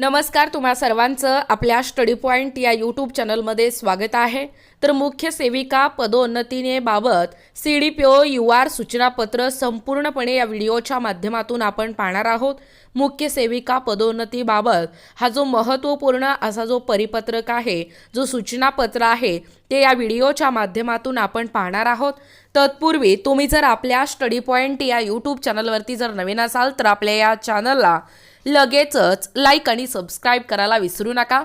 नमस्कार तुम्हा सर्वांचं आपल्या स्टडी पॉईंट या यूट्यूब चॅनलमध्ये स्वागत आहे. तर मुख्य सेविका पदोन्नतीने बाबत C D P O U R सूचनापत्र संपूर्णपणे या व्हिडिओच्या माध्यमातून आपण पाहणार आहोत. मुख्य सेविका पदोन्नतीबाबत हा जो महत्त्वपूर्ण असा जो परिपत्रक आहे जो सूचनापत्र आहे ते या व्हिडिओच्या माध्यमातून आपण पाहणार आहोत. तत्पूर्वी तुम्ही जर आपल्या स्टडी पॉईंट या यूट्यूब चॅनलवरती जर नवीन असाल तर आपल्या या चॅनलला लगेचच लाईक आणि सबस्क्राईब करायला विसरू नका.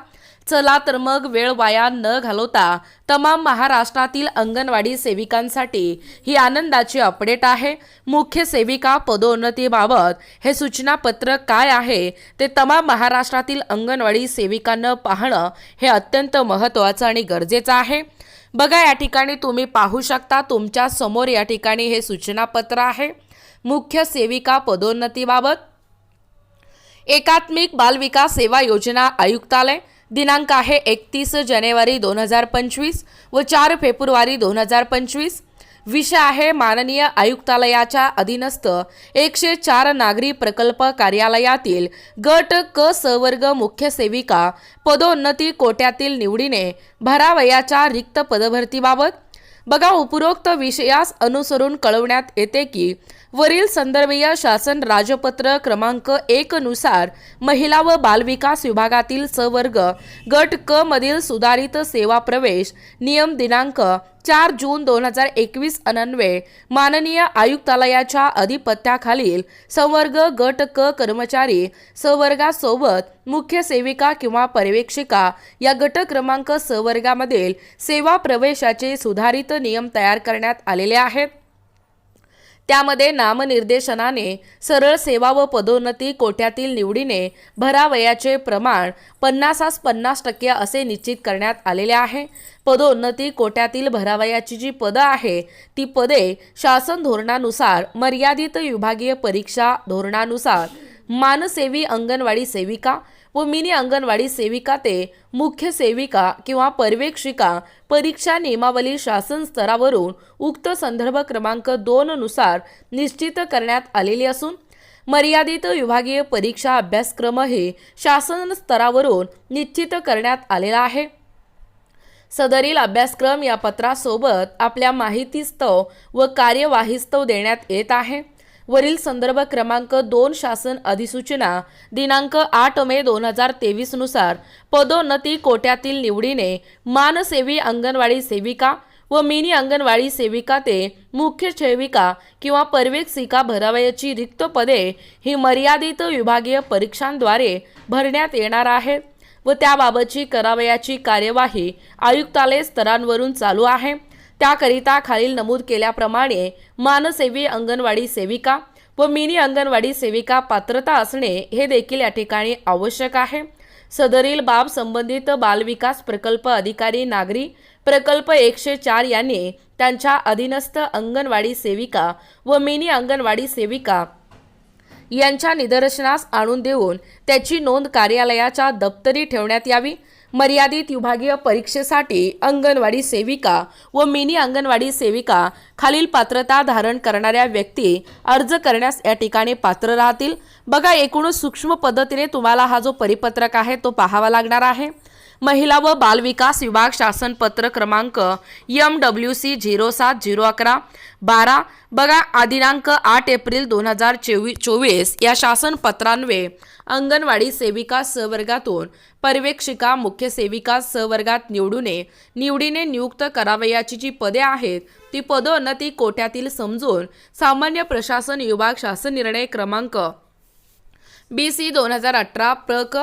चला तर मग वेळ वाया न घालवता तमाम महाराष्ट्रातील अंगणवाडी सेविकांसाठी ही आनंदाची अपडेट आहे. मुख्य सेविका पदोन्नतीबाबत हे सूचनापत्र काय आहे ते तमाम महाराष्ट्रातील अंगणवाडी सेविकांना पाहणं हे अत्यंत महत्त्वाचं आणि गरजेचं आहे. बघा या ठिकाणी तुम्ही पाहू शकता तुमच्यासमोर या ठिकाणी हे सूचनापत्र आहे. मुख्य सेविका पदोन्नतीबाबत एकात्मिक बालविकास सेवा योजना आयुक्तालय दिनांक आहे एकतीस जानेवारी दोन हजार पंचवीस व चार फेब्रुवारी दोन हजार पंचवीस. विषय आहे माननीय आयुक्तालयाच्या अधीनस्थ एकशे चार नागरी प्रकल्प कार्यालयातील गट क सवर्ग मुख्य सेविका पदोन्नती कोट्यातील निवडीने भरावयाच्या रिक्त पदभरतीबाबत बघा उपरोक्त विषयास अनुसरून कळवण्यात येते की वरील संदर्भीय शासन राजपत्र क्रमांक एक नुसार महिला व बालविकास विभागातील सवर्ग गट क मधील सुधारित सेवा प्रवेश नियम दिनांक चार जून दोन हजार एकवीस अनन्वये माननीय आयुक्तालयाच्या अधिपत्याखालील संवर्ग गट क कर्मचारी संवर्गासोबत मुख्य सेविका किंवा पर्यवेक्षिका या गट क्रमांक संवर्गामधील सेवा प्रवेशाचे सुधारित नियम तयार करण्यात आलेले आहेत. त्यामध्ये नामनिर्देशनाने सरळ सेवा व पदोन्नती कोट्यातील निवडीने भरावयाचे प्रमाण पन्नासास पन्नास टक्के असे निश्चित करण्यात आलेले आहे. पदोन्नती कोट्यातील भरावयाची जी पदं आहे ती पदे शासन धोरणानुसार मर्यादित विभागीय परीक्षा धोरणानुसार मानसेवी अंगणवाडी सेविका व मिनी अंगणवाडी सेविका ते मुख्य सेविका किंवा पर्यवेक्षिका परीक्षा नियमावली शासन स्तरावरून उक्त संदर्भ क्रमांक दोन नुसार निश्चित करण्यात आलेली असून मर्यादित विभागीय परीक्षा अभ्यासक्रमही शासन स्तरावरून निश्चित करण्यात आलेला आहे. सदरील अभ्यासक्रम या पत्रासोबत आपल्या माहितीस्तव व कार्यवाहीस्तव देण्यात येत आहे. वरील संदर्भ क्रमांक दोन शासन अधिसूचना दिनांक आठ मे दोन हजार तेवीसनुसार पदोन्नती कोट्यातील निवडीने मानसेवी अंगणवाडी सेविका व मिनी अंगणवाडी सेविका ते मुख्य सेविका किंवा पर्यवेक्षिका भरावयाची रिक्त पदे ही मर्यादित विभागीय परीक्षांद्वारे भरण्यात येणार आहेत व त्याबाबतची करावयाची कार्यवाही आयुक्तालय स्तरांवरून चालू आहे. त्याकरिता खालील नमूद केल्याप्रमाणे मानसेवी अंगणवाडी सेविका व मिनी अंगणवाडी सेविका पात्रता असणे हे देखील या ठिकाणी आवश्यक आहे. सदरील बाब संबंधित बालविकास प्रकल्प अधिकारी नागरी प्रकल्प एकशे चार यांनी त्यांच्या अधीनस्थ अंगणवाडी सेविका व मिनी अंगणवाडी सेविका यांच्या निदर्शनास आणून देऊन त्याची नोंद कार्यालयाच्या दप्तरी ठेवण्यात यावी. मर्यादित विभागीय परीक्षेसाठी अंगणवाडी सेविका व मिनी अंगणवाडी सेविका खालील पात्रता धारण करणाऱ्या व्यक्ती अर्ज करण्यास या ठिकाणी पात्र राहतील. बघा एकूणच सूक्ष्म पद्धतीने तुम्हाला हा जो परिपत्रक आहे तो पाहावा लागणार आहे. महिला व बालविकास विभाग शासन पत्र क्रमांक यम डब्ल्यू सी झिरो सात झिरो अकरा बारा. बघा आदिनांक आठ एप्रिल दोन हजार चोवी चोवीस या शासन पत्रान्वये अंगणवाडी सेविका सवर्गातून पर्यवेक्षिका मुख्य सेविका सवर्गात निवडूने निवडीने नियुक्त करावयाची जी पदे आहेत ती पदोन्नती कोट्यातील समजून सामान्य प्रशासन विभाग शासन निर्णय क्रमांक बी सी दोन हजार अठरा प्रक.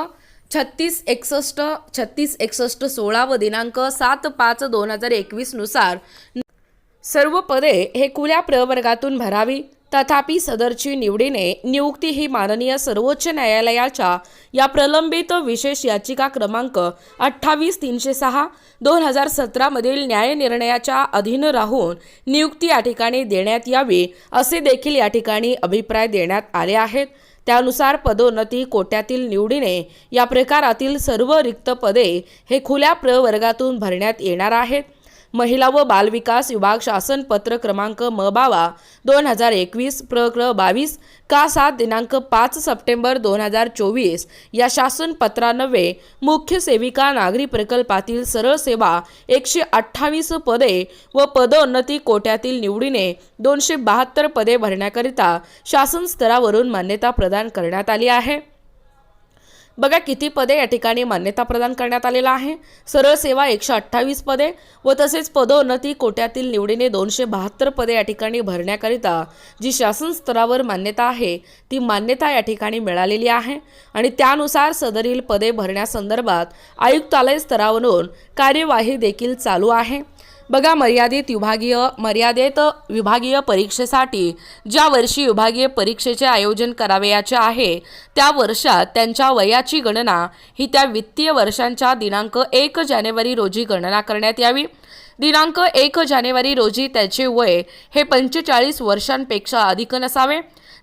छत्तीस एकसष्ट छत्तीस एकसष्ट सोळा व दिनांक सात पाच दोन हजार एकवीसनुसार सर्व पदे हे खुल्या प्रवर्गातून भरावी. तथापि सदरची निवडीने नियुक्ती ही माननीय सर्वोच्च न्यायालयाच्या या प्रलंबित विशेष याचिका क्रमांक अठ्ठावीस तीनशे सहा दोन हजार सतरामधील न्याय निर्णयाच्या अधीन राहून नियुक्ती या ठिकाणी देण्यात यावी असे देखील या ठिकाणी अभिप्राय देण्यात आले आहेत. त्यानुसार पदोन्नती कोट्यातील निवडीने या प्रकारातील सर्व रिक्त पदे हे खुल्या प्रवर्गातून भरण्यात येणार आहेत. महिला व बालविकास विभाग शासन पत्र क्रमांक म बावा दोन हजार एकवीस प्रक्र बावीस का सात दिनांक पाच सप्टेंबर दोन हजार चोवीस या शासन पत्रान्वये मुख्य सेविका नागरी प्रकल्पातील सरळ सेवा एकशे अठ्ठावीस पदे व पदोन्नती कोट्यातील निवडीने दोनशे बहात्तर पदे भरण्याकरिता शासन स्तरावरून मान्यता प्रदान करण्यात आली आहे. बघा किती पदे या ठिकाणी मान्यता प्रदान करण्यात आलेला आहे. सरळ सेवा एकशे अठ्ठावीस पदे व तसेच पदोन्नती कोट्यातील निवडीने दोनशे बहात्तर पदे या ठिकाणी भरण्याकरिता जी शासन स्तरावर मान्यता आहे ती मान्यता या ठिकाणी मिळालेली आहे. आणि त्यानुसार सदरील पदे भरण्यासंदर्भात आयुक्तालय स्तरावरून कार्यवाही देखील चालू आहे. बघा मर्यादित विभागीय मर्यादित विभागीय परीक्षेसाठी ज्या वर्षी विभागीय परीक्षेचे आयोजन करावयाचे आहे त्या वर्षात त्यांच्या वयाची गणना ही त्या वित्तीय वर्षांच्या दिनांक एक जानेवारी रोजी गणना करण्यात यावी. दिनांक एक जानेवारी रोजी त्याचे वय हे पंचेचाळीस वर्षांपेक्षा अधिक नसावे.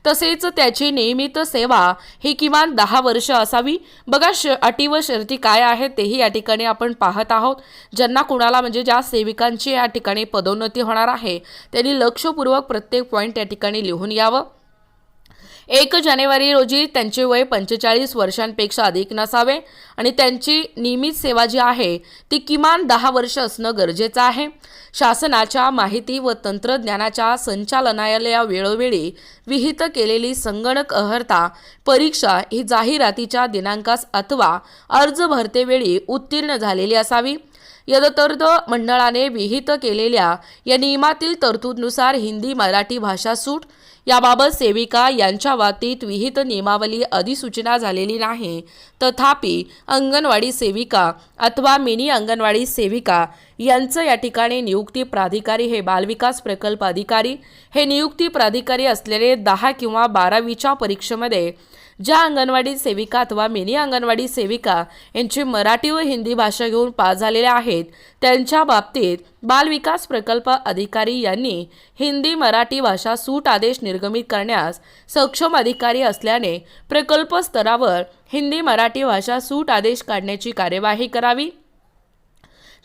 तसेच त्याची नियमित सेवा ही किमान दहा वर्ष असावी. बघा श अटी व शर्ती काय आहेत तेही या ठिकाणी आपण पाहत आहोत. ज्यांना कुणाला म्हणजे ज्या सेविकांची या ठिकाणी पदोन्नती होणार आहे त्यांनी लक्षपूर्वक प्रत्येक पॉईंट या ठिकाणी लिहून यावं. एक जानेवारी रोजी त्यांचे वय पंचेचाळीस वर्षांपेक्षा अधिक नसावे आणि त्यांची नियमित सेवा जी आहे ती किमान दहा वर्ष असणं गरजेचं आहे. शासनाच्या माहिती व तंत्रज्ञानाच्या संचालनालया वेळोवेळी विहित केलेली संगणक अहर्ता परीक्षा ही जाहिरातीच्या दिनांकास अथवा अर्ज भरतेवेळी उत्तीर्ण झालेली असावी. यदतर्द मंडळाने विहित केलेल्या या नियमातील तरतूदनुसार हिंदी मराठी भाषा सूट याबाबत सेविका यांच्या बाबतीत विहित नियमावली अधिसूचना झालेली नाही. तथापि अंगणवाडी सेविका अथवा मिनी अंगणवाडी सेविका यांचं या ठिकाणी नियुक्ती प्राधिकारी हे बालविकास प्रकल्प अधिकारी. हे नियुक्ती प्राधिकारी असलेले दहा किंवा बारावीच्या परीक्षेमध्ये ज्या अंगणवाडी सेविका अथवा मिनी अंगणवाडी सेविका यांची मराठी व हिंदी भाषा घेऊन पास झालेल्या आहेत त्यांच्या बाबतीत बालविकास प्रकल्प अधिकारी यांनी हिंदी मराठी भाषा सूट आदेश निर्गमित करण्यास सक्षम अधिकारी असल्याने प्रकल्प स्तरावर हिंदी मराठी भाषा सूट आदेश काढण्याची कार्यवाही करावी.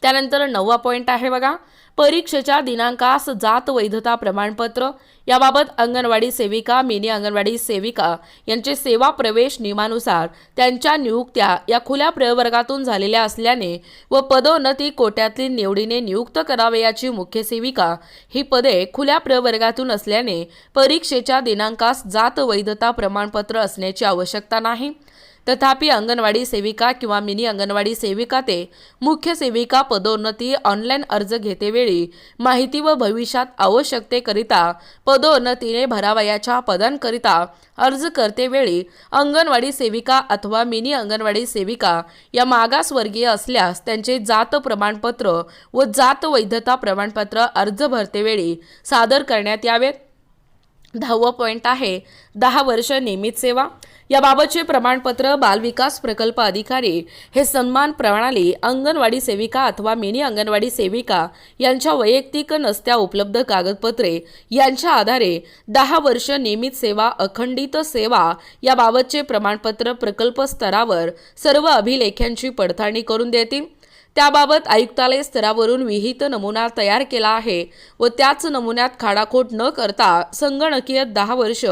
त्यानंतर नववा पॉईंट आहे बघा. परीक्षेच्या दिनांकास जात वैधता प्रमाणपत्र. याबाबत अंगणवाडी सेविका मिनी अंगणवाडी सेविका यांचे सेवा प्रवेश नियमानुसार त्यांच्या नियुक्त्या या खुल्या प्रवर्गातून झालेल्या असल्याने व पदोन्नती कोट्यातील निवडीने नियुक्त करावयाची मुख्य सेविका ही पदे खुल्या प्रवर्गातून असल्याने परीक्षेच्या दिनांकास जात वैधता प्रमाणपत्र असण्याची आवश्यकता नाही. तथापि अंगणवाडी सेविका किंवा मिनी अंगणवाडी सेविका ते मुख्य सेविका पदोन्नती ऑनलाईन अर्ज घेतेवेळी माहिती व भविष्यात आवश्यकतेकरिता पदोन्नतीने भरावयाच्या पदांकरिता अर्ज करतेवेळी अंगणवाडी सेविका अथवा मिनी अंगणवाडी सेविका या मागासवर्गीय असल्यास त्यांचे जात प्रमाणपत्र व जात वैधता प्रमाणपत्र अर्ज भरतेवेळी सादर करण्यात यावेत. दहावं पॉईंट आहे. दहा वर्ष नियमित सेवा. याबाबतचे प्रमाणपत्र बालविकास प्रकल्प अधिकारी हे सन्मान प्रणाली अंगणवाडी सेविका अथवा मिनी अंगणवाडी सेविका यांच्या वैयक्तिक नसत्या उपलब्ध कागदपत्रे यांच्या आधारे दहा वर्ष नियमित सेवा अखंडित सेवा याबाबतचे प्रमाणपत्र प्रकल्प स्तरावर सर्व अभिलेख्यांची पडताळणी करून देतील. त्याबाबत आयुक्तालय स्तरावरून विहित नमुना तयार केला आहे व त्याच नमुन्यात खाडाखोट न करता संगणकीय दहा वर्ष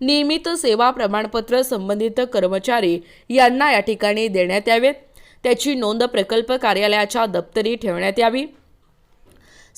नियमित सेवा प्रमाणपत्र संबंधित कर्मचारी यांना या ठिकाणी देण्यात यावेत. त्याची नोंद प्रकल्प कार्यालयाच्या दप्तरी ठेवण्यात यावी.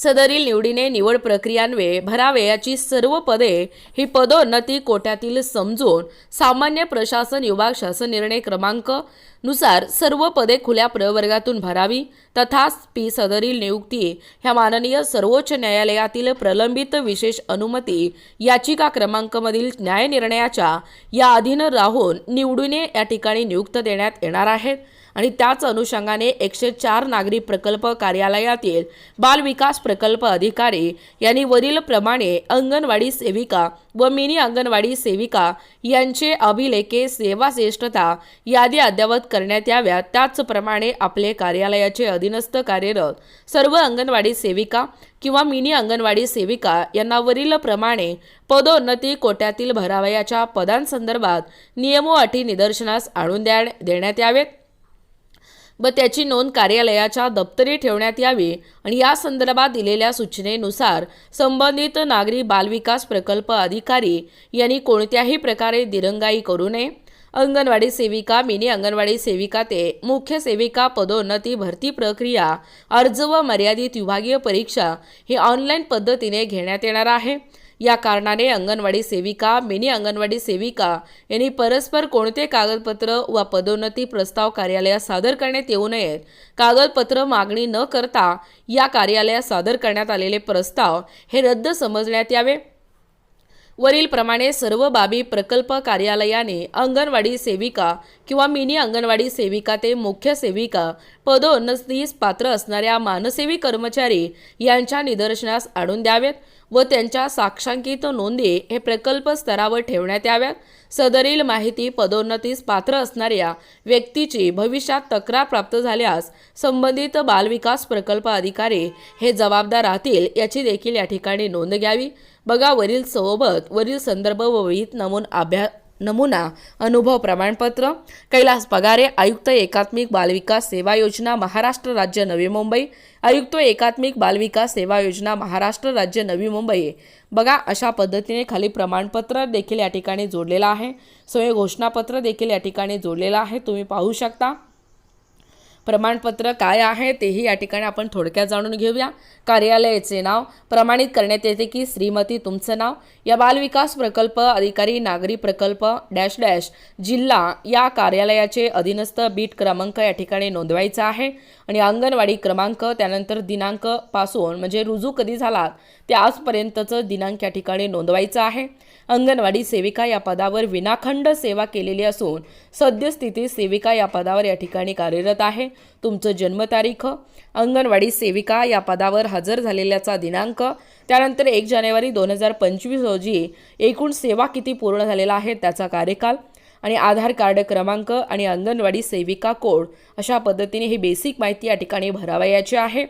सदरील निवडीने निवड प्रक्रियांवे भरावयाची सर्व पदे ही पदोन्नती कोट्यातील समजून सामान्य प्रशासन विभाग शासन निर्णय क्रमांकनुसार सर्व पदे खुल्या प्रवर्गातून भरावी. तथापि सदरील नियुक्ती ह्या माननीय सर्वोच्च न्यायालयातील प्रलंबित विशेष अनुमती याचिका क्रमांकमधील न्यायनिर्णयाच्या या अधीन राहून निवडीने या ठिकाणी नियुक्त देण्यात येणार आहेत. आणि त्याच अनुषंगाने एकशे चार नागरी प्रकल्प कार्यालयातील बालविकास प्रकल्प अधिकारी यांनी वरीलप्रमाणे अंगणवाडी सेविका व मिनी अंगणवाडी सेविका यांचे अभिलेखे सेवा श्रेष्ठता यादी अद्ययावत करण्यात याव्या त्याचप्रमाणे आपले कार्यालयाचे अधीनस्थ कार्यरत सर्व अंगणवाडी सेविका किंवा मिनी अंगणवाडी सेविका यांना वरीलप्रमाणे पदोन्नती कोट्यातील भरावयाच्या पदांसंदर्भात नियमो अटी निदर्शनास आणून द्या देण्यात यावेत. व त्याची नोंद कार्यालयाच्या दप्तरी ठेवण्यात यावी आणि या संदर्भात दिलेल्या सूचनेनुसार संबंधित नागरी बालविकास प्रकल्प अधिकारी यांनी कोणत्याही प्रकारे दिरंगाई करू नये. अंगणवाडी सेविका मिनी अंगणवाडी सेविका ते मुख्य सेविका पदोन्नती भरती प्रक्रिया अर्ज व मर्यादित विभागीय परीक्षा ही ऑनलाईन पद्धतीने घेण्यात येणार आहे. या कारणाने अंगणवाडी सेविका मिनी अंगणवाडी सेविका यांनी परस्पर कोणते कागदपत्र वा पदोन्नती प्रस्ताव कार्यालयात सादर करण्यात येऊ नयेत कागदपत्र मागणी न करता या कार्यालयात सादर करण्यात आलेले प्रस्ताव हे रद्द समजण्यात यावे? वरील प्रमाणे सर्व बाबी प्रकल्प कार्यालयाने अंगणवाडी सेविका किंवा मिनी अंगणवाडी सेविका ते मुख्य सेविका पदोन्नतीस पात्र असणाऱ्या मानसेवी कर्मचारी यांच्या निदर्शनास आणून द्यावेत व त्यांच्या साक्षांकित नोंदी हे प्रकल्प स्तरावर ठेवण्यात याव्यात. सदरील माहिती पदोन्नतीस पात्र असणाऱ्या व्यक्तीची भविष्यात तक्रार प्राप्त झाल्यास संबंधित बालविकास प्रकल्प अधिकारी हे जबाबदार राहतील याची देखील या ठिकाणी नोंद घ्यावी. बघा वरील सोबत वरील संदर्भ व विहित नमून अभ्या नमुना अनुभव प्रमाणपत्र कैलास पगारे आयुक्त एकात्मिक बालविकास सेवा योजना महाराष्ट्र राज्य नवी मुंबई आयुक्त एकात्मिक बालविकास सेवा योजना महाराष्ट्र राज्य नवी मुंबई. बघा अशा पद्धतीने खाली प्रमाणपत्र देखील या ठिकाणी जोडलेलं आहे. स्वयं घोषणापत्र देखील या ठिकाणी जोडलेलं आहे. तुम्ही पाहू शकता. प्रमाणपत्र काय आहे तेही या ठिकाणी आपण थोडक्यात जाणून घेऊया. कार्यालयाचे नाव प्रमाणित करण्यात येते की श्रीमती तुमचं नाव? या बालविकास प्रकल्प अधिकारी नागरी प्रकल्प डॅश डॅश जिल्हा या कार्यालयाचे अधीनस्थ बीट क्रमांक या ठिकाणी नोंदवायचा आहे. आणि अंगणवाडी क्रमांक त्यानंतर दिनांकपासून म्हणजे रुजू कधी झाला ते आजपर्यंतचं दिनांक या ठिकाणी नोंदवायचं आहे. अंगणवाडी सेविका या पदावर विनाखंड सेवा केलेली असून सद्यस्थिती सेविका या पदावर या ठिकाणी कार्यरत आहे. तुमचं जन्मतारीख अंगणवाडी सेविका या पदावर हजर झालेल्याचा दिनांक त्यानंतर एक जानेवारी दोन हजार पंचवीस रोजी एकूण सेवा किती पूर्ण झालेला आहे त्याचा कार्यकाल आणि आधार कार्ड क्रमांक आणि अंगणवाडी सेविका कोड अशा पद्धतीने ही बेसिक माहिती या ठिकाणी भरावयाची आहे.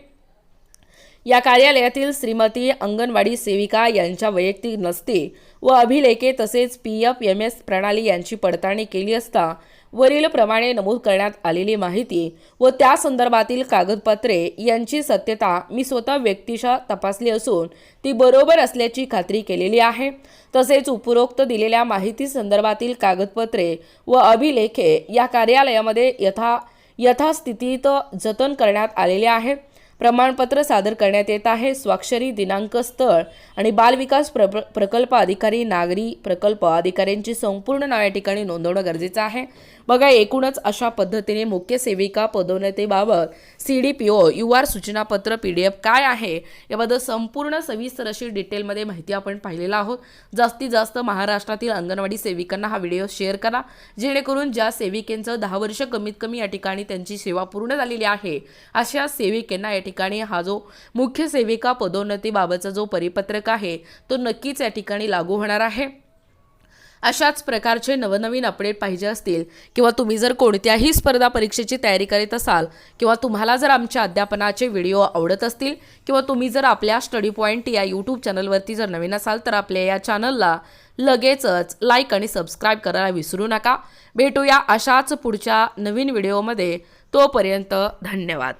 या कार्यालयातील श्रीमती अंगणवाडी सेविका यांच्या वैयक्तिक नसते व अभिलेखे तसेच पी एफ एम एस प्रणाली यांची पडताळणी केली असता वरीलप्रमाणे नमूद करण्यात आलेली माहिती व त्या संदर्भातील कागदपत्रे यांची सत्यता मी स्वतः व्यक्तिशः तपासली असून ती बरोबर असल्याची खात्री केलेली आहे. तसेच उपरोक्त दिलेल्या माहिती संदर्भातील कागदपत्रे व अभिलेखे या कार्यालयामध्ये यथा यथास्थितीत जतन करण्यात आलेले आहेत प्रमाणपत्र सादर करण्यात येत आहे. स्वाक्षरी दिनांक स्थळ आणि बालविकास प्र प्रकल्प अधिकारी नागरी प्रकल्प अधिकाऱ्यांची संपूर्ण नाव या ठिकाणी नोंदवणं गरजेचं आहे. बघा एकूणच अशा पद्धतीने मुख्य सेविका पदोन्नतीबाबत C D P O U R सूचनापत्र P D F काय आहे याबद्दल संपूर्ण सविस्तर अशी डिटेलमध्ये माहिती आपण पाहिलेला आहोत. जास्तीत जास्त महाराष्ट्रातील अंगणवाडी सेविकांना हा व्हिडिओ शेअर करा जेणेकरून ज्या सेविकेंचं दहा वर्ष कमीत कमी या ठिकाणी त्यांची सेवा पूर्ण झालेली आहे अशा सेविकेंना या ठिकाणी हा जो मुख्य सेविका पदोन्नतीबाबतचा जो परिपत्रक आहे तो नक्कीच या ठिकाणी लागू होणार आहे. अशाच प्रकारचे नवनवीन अपडेट पाहिजे असतील किंवा तुम्ही जर कोणत्याही स्पर्धा परीक्षेची तयारी करीत असाल किंवा तुम्हाला जर आमच्या अध्यापनाचे व्हिडिओ आवडत असतील किंवा तुम्ही जर आपल्या स्टडी पॉईंट या यूट्यूब चॅनलवरती जर नवीन असाल तर आपल्या या चॅनलला लगेचच लाईक आणि सबस्क्राईब करायला विसरू नका. भेटूया अशाच पुढच्या नवीन व्हिडिओमध्ये. तोपर्यंत धन्यवाद.